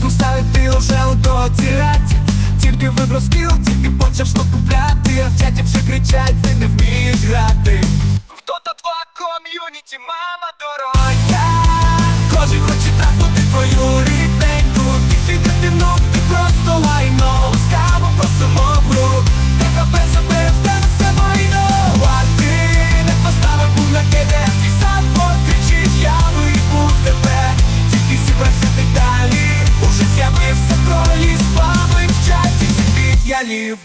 одну ставить ти вже у Тільки вибрав скіл, тільки почав що купляти. А в чаті вже кричать, ти не вмієш грати Хто та твоя ком'юніті, мама дорога від'ялів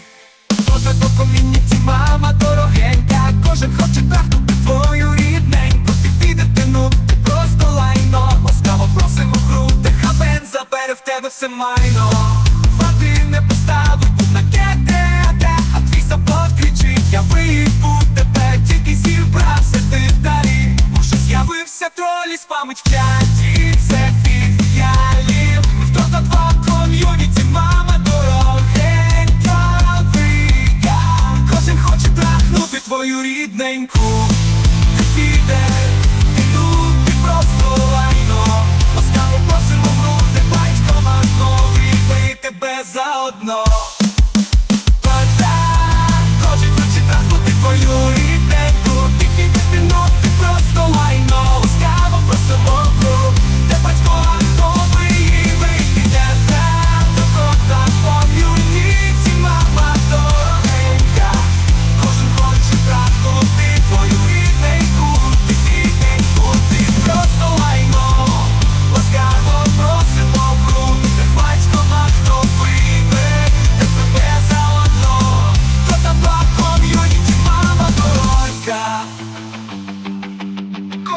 Хто до ком'юніті, мама дорогенька. Кожен хоче трахнути твою рідненьку. Ти підете, ну ти просто лайно. Ласкаво просимо гру ТХБ забере в тебе все майно. Води не поставив був на КТАТ А твій сапот кричить, я виїбу тебе Тільки зібрався ти далі Уже з'явився тролі, спамить в чаті рідненьку. Ти піде, ти ну, ти просто лайно. Ласкаво просимо в груди, батько новий Ми тебе заодно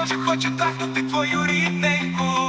Хоч хочу тахнути твою рідненьку.